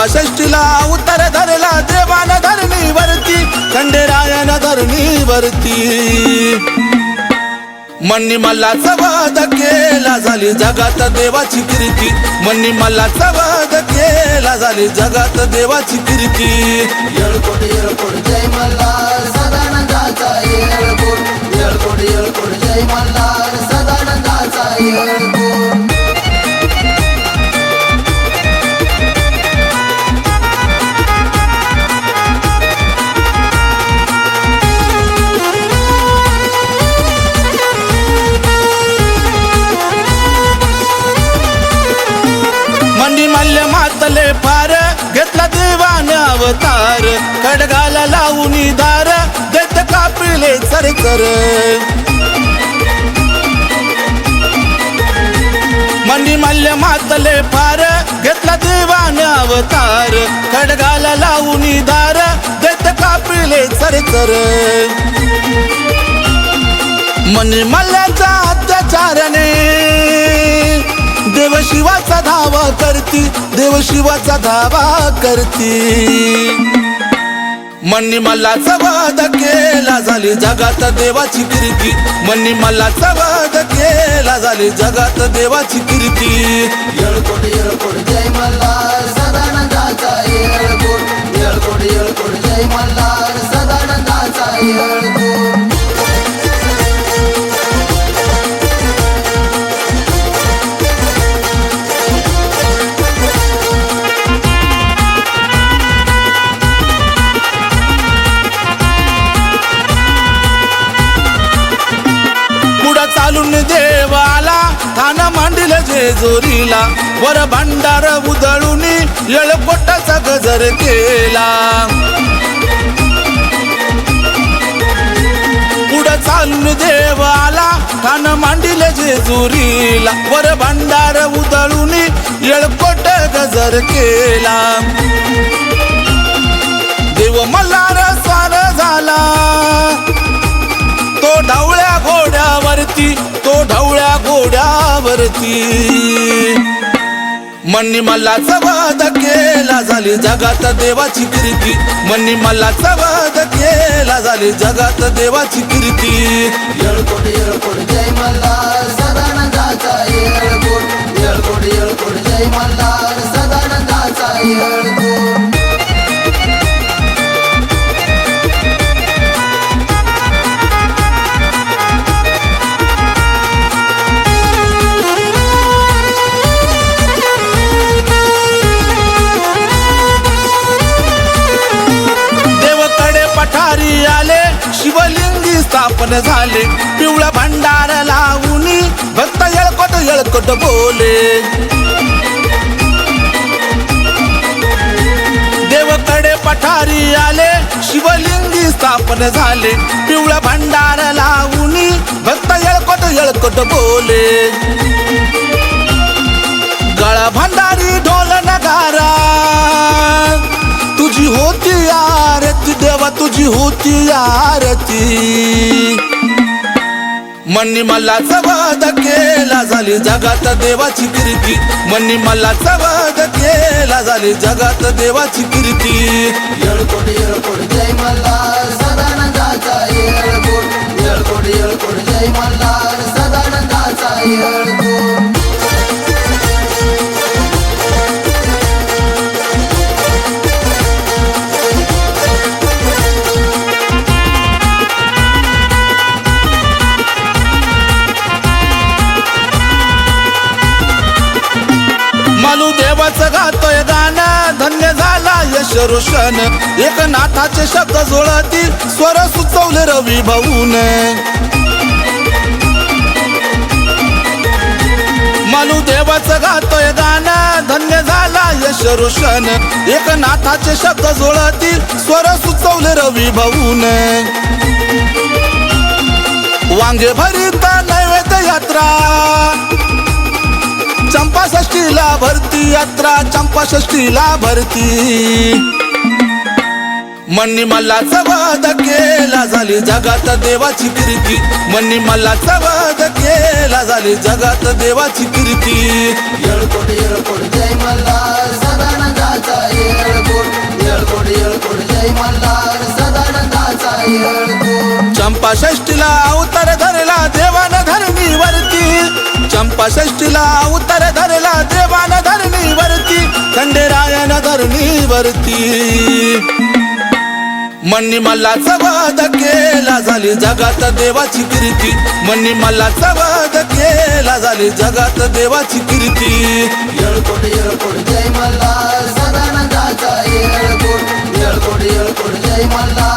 चंपा षष्टीला उतर धरला देवान धरणी वरती खंडेरायन धरणी वरती मन्नी मला वध केला झाली जगात देवाची कीर्ती. मन्नी मला वध केला झाली जगात देवाची कीर्ती. येळकोट येळकोट जय मल्हार सदानंदाचा येळकोट. येळकोट येळकोट जय मल्हार सदानंदाचा येळकोट. तार खडगाला लावून दार देत कापिले सरकर मंडी मल्ल मातले फार घेतला देवान अवतार खडगाला लावून दार देत कापिले सरकर मनी मल्ल्याचा अत्याचारने देव शिवाचा धावा करती देव शिवाचा धावा करती. मनी मला वाद केला झाली जगात देवाची कीर्ती. मनी मला वाद केला झाली जगात देवाची कीर्ती. येळकोट येळकोट जय मल्हार सदानंदाचा येळकोट. येळकोट येळकोट जय मल्हार सदानंदाचा जेजुरीला वर भांडार उधळून येळकोटाचा गजर केला. पुढं चालून देवाला थान मांडील जेजुरीला वर भांडार उधळून येळकोट गजर केला. देव मल्हार स्वार झाला. घोड्यावरती मन्नी मला वध केला झाली जगात देवाची कीर्ती मन्नी मला वध केला झाली जगात देवाची कीर्ती येळकोट येळकोट जय मल्ला सदानंदाचा येळकोट. येळकोट येळकोट जय मल्ला सदानंदाचा येळकोट. स्थापन झाले. पिवळा भंडार लावून भक्त येळकोट येळकोट बोले. देवकडे पठारी आले शिवलिंगी स्थापन झाले. पिवळा भंडार लावून भक्त येळकोट येळकोट बोले. गळा भंडारी ढोल नगारा तुझी होती आरती देव. तुझी होती आरती. मनी मला वध केला झाली जगात देवाची कीर्ती मनी मला वध केला झाली जगात देवाची कीर्ती येळकोट येळकोट जय मल्हार. सदानंदाचा येळकोट. येळकोट येळकोट जय मल्हार. सदानंदाचा येळकोट. शरुषण यश एक नाथाचे शब्द जोळती स्वर सुचवले रवी भाऊन. मालू देवाच गातोय गाणं. धन्य झाला यश रोशन एक नाथाचे शब्द जोळती स्वर सुचवले रवी भाऊन. वांगे भरीत नैवेद्य यात्रा. भरती यात्रा चंपा षष्टीला भरती. मन्नी मला वध केला झाली जगात देवाची कीर्ती. मन्नी मला वध केला झाली जगात देवाची कीर्ती. येळकोट येळकोट जय मल्हार. सदानंदाचा सदानंदाचा येळकोट. येळकोट येळकोट जय मल्हार. सदानंदाचा येळकोट. चंपा षष्टीला अवतार धरला देवान धरणी वरती. चंपा षष्टीला अवतार धरला वरती. मन्नी मल्लाचा वाद केला झाली जगात देवाची कीर्ती. म्हणणी मल्लाचा वाद केला झाली जगात देवाची कीर्ती. येळकोट येळकोट जय मल्हार सदानंदाचा येळकोट. येळकोट येळकोट जय मल्हार